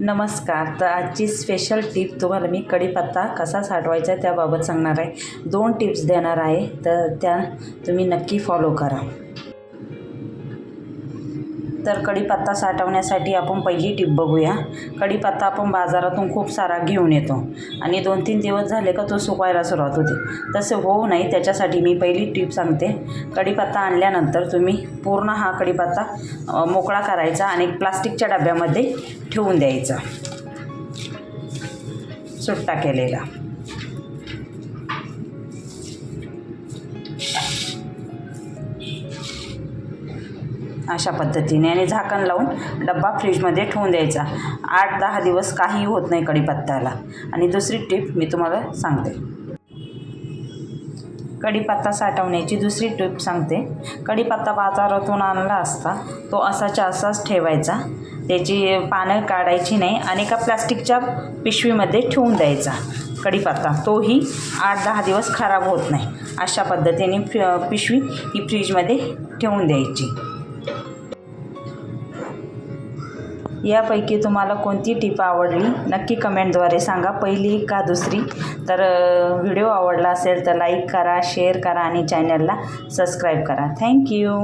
नमस्कार. तर आजची स्पेशल टिप तुम्हाला मी कढीपत्ता कसा साठवायचा त्याबाबत सांगणार आहे. दोन टिप्स देणार आहे. तर त्या तुम्ही नक्की फॉलो करा. तर कढीपत्ता साठवण्यासाठी आपण पहिली टीप बघूया. कढीपत्ता आपण बाजारातून खूप सारा घेऊन येतो. आणि दोन तीन दिवस झाले का तो सुकवायला सुरुवात होते. तसं होऊ नये त्याच्यासाठी मी पहिली टीप सांगते. कढीपत्ता आणल्यानंतर तुम्ही पूर्ण हा कढीपत्ता मोकळा करायचा आणि प्लास्टिकच्या डब्यामध्ये ठेवून द्यायचा. सुट्टा केलेला. अशा पद्धतीने आणि झाकण लावून डब्बा फ्रीजमध्ये ठेवून द्यायचा. आठ दहा दिवस काही होत नाही कढीपत्त्याला आणि दुसरी टिप मी तुम्हाला सांगते. कढीपत्ता साठवण्याची दुसरी टिप सांगते. कढीपत्ता बाजारातून आणला असता तो असाच्या असाच ठेवायचा. त्याची पानं काढायची नाही आणि एका प्लास्टिकच्या पिशवीमध्ये ठेवून द्यायचा. कढीपत्ता तोही आठ दहा दिवस खराब होत नाही. अशा पद्धतीने पिशवी ही फ्रीजमध्ये ठेवून द्यायची. यापैकी तुम्हाला कोणती टीप आवडली? नक्की कमेंटद्वारे सांगा. पहिली का दुसरी? तर व्हिडिओ आवडला असेल तर लाईक करा शेअर करा आणि चॅनलला सबस्क्राईब करा. थँक्यू